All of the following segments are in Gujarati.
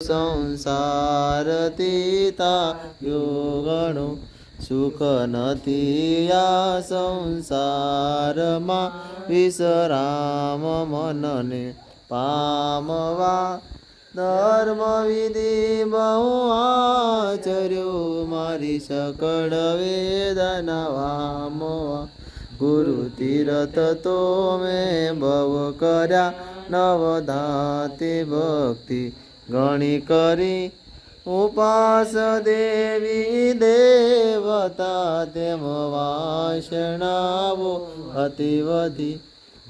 સંસાર તીતા યોગણો સુખ નથી આ સંસારમાં વિશ્રામ મનને પામવા ધર્મ વિધિ બહુ આચર્યો. મારી સકળ વેદના વામવા ગુરુ તીરથ તો મેં બહુ કર્યા નવધાતી ભક્તિ ગણી કરી ઉપાસ દેવી દેવતા તેમ વાસણાવો અતિ વધી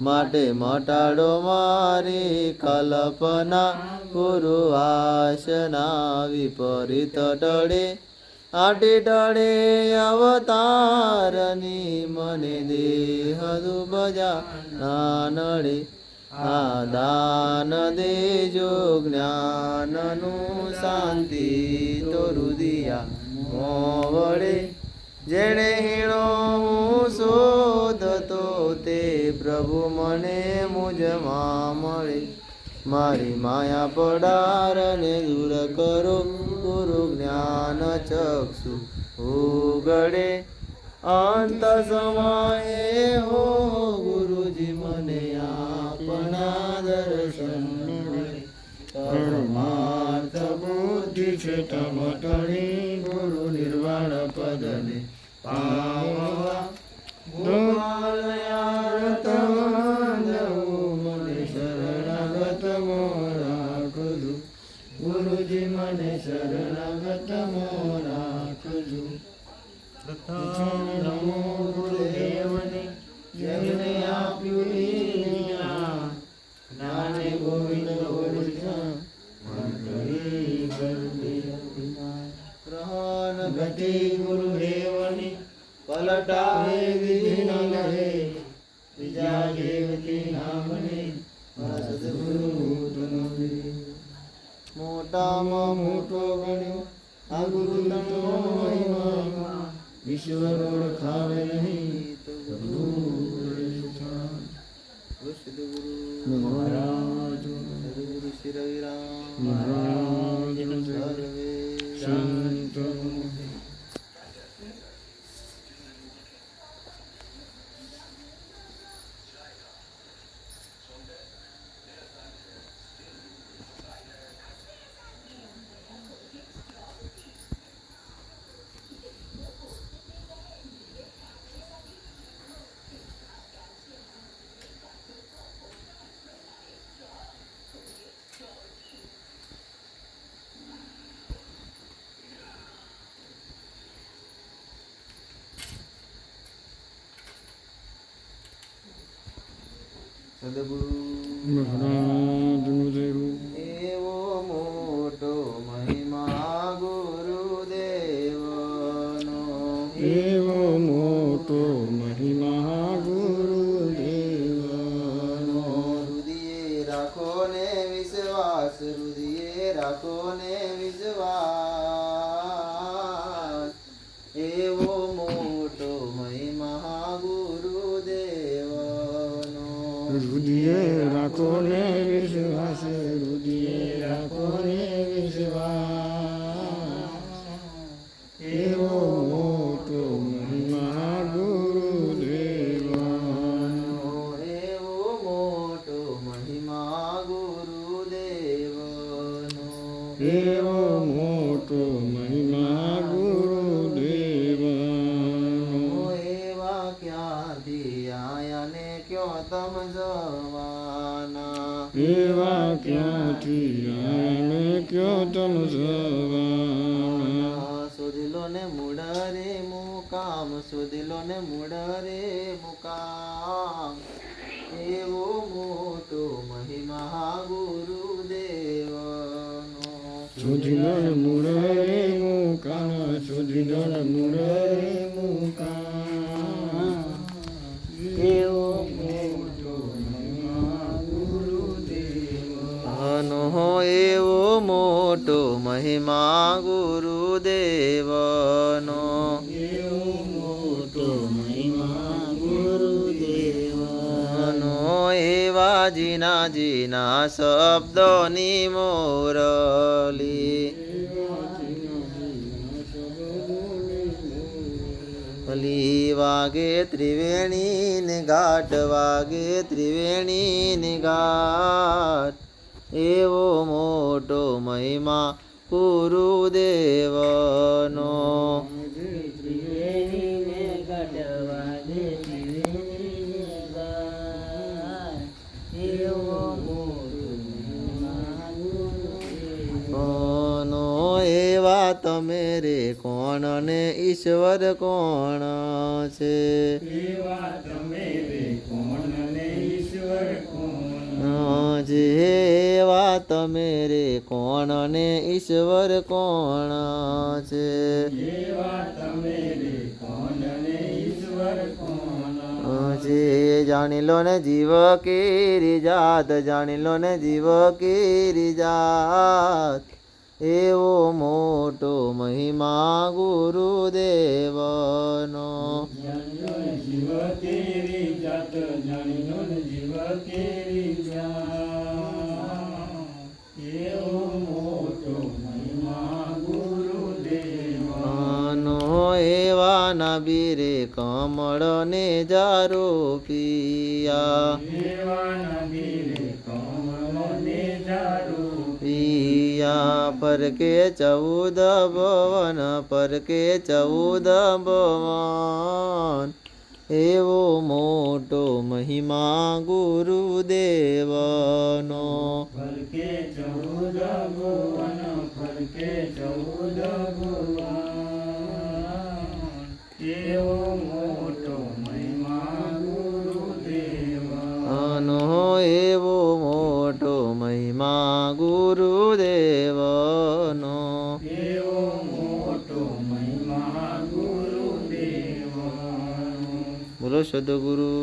માટે મટાડો મારી કલ્પના, ગુરુ વાસના વિપરીત ટળે. આટી ટળે અવતારની મને દેહ દુબજા ના નડે આ દાન દેજો જ્ઞાનનું શાંતિ તો રુદિયા મોવડે જેણે હીણો હું શોધતો તે પ્રભુ મને મુજમાં મળે મારી માયા પડારને દૂર કરો ગુરુ જ્ઞાન ચક્ષુ ઉગડે અંત સમયે હો ગુરુજી મને તમ ટળી ગુરુ નિર્વાણ પદને પામવા ગોપાલયારતમંદવું મને શરણાગત રાખજો ગુરુજી મને શરણાગત રાખજો ગ્રહણ ગતિ ગુરુદેવની પલટાવે વિધિ ન લહે બીજા દેવતી નામને. મોટામાં મોટો ગણ્યો આ ગુરુનો મહિમા વિશ્વ ઓળખાવે નહીં તો ગુરુ. ગુરુ શ્રી રવિરામ મહારાજ સર્વે સંતો સદગુરુ je vous dirai la colère et je ક્યો તમ જવાના એવા ક્યાંથી આને કયો તમ સવાણા શોધલો ને મુડરે મુકામ શોધલો ને મુડરે મુકામ એવો મોટો મહિમા ગુરુદેવનો સુધીરણ મુરરે મુકામ સુધીરણ મુરરે મુકામ મોટો મહિમા ગુરુદેવનો. એવો જીના જીના શબ્દોની મોરલી. ભલી વાગે ત્રિવેણી ને ઘાટ વાગે ત્રિવેણી ને ઘાટ એવો મહિમા ગુરુદેવનો. એવા તમે રે કોણ ને ઈશ્વર કોણ છે? જાણી લો ને જીવ કેરી જાત જાણી લો ને જીવ કેરી જાત. એવો મોટો મહિમા ગુરુદેવનો. જીવ કેરી જાત જાણી લો ને જીવ કેરી જાત. પિયા વીરે કમળને જારું પિયા. પરકે ચૌદ ભવન, પરકે ચૌદ ભવન. એવો મોટો મહિમા ગુરુદેવનો. ફરકે ચૌદ ભુવન ચૌદ ભુવન. બોલો સદગુરુ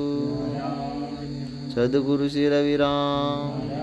સદગુરુ શ્રી રવિરામ રામ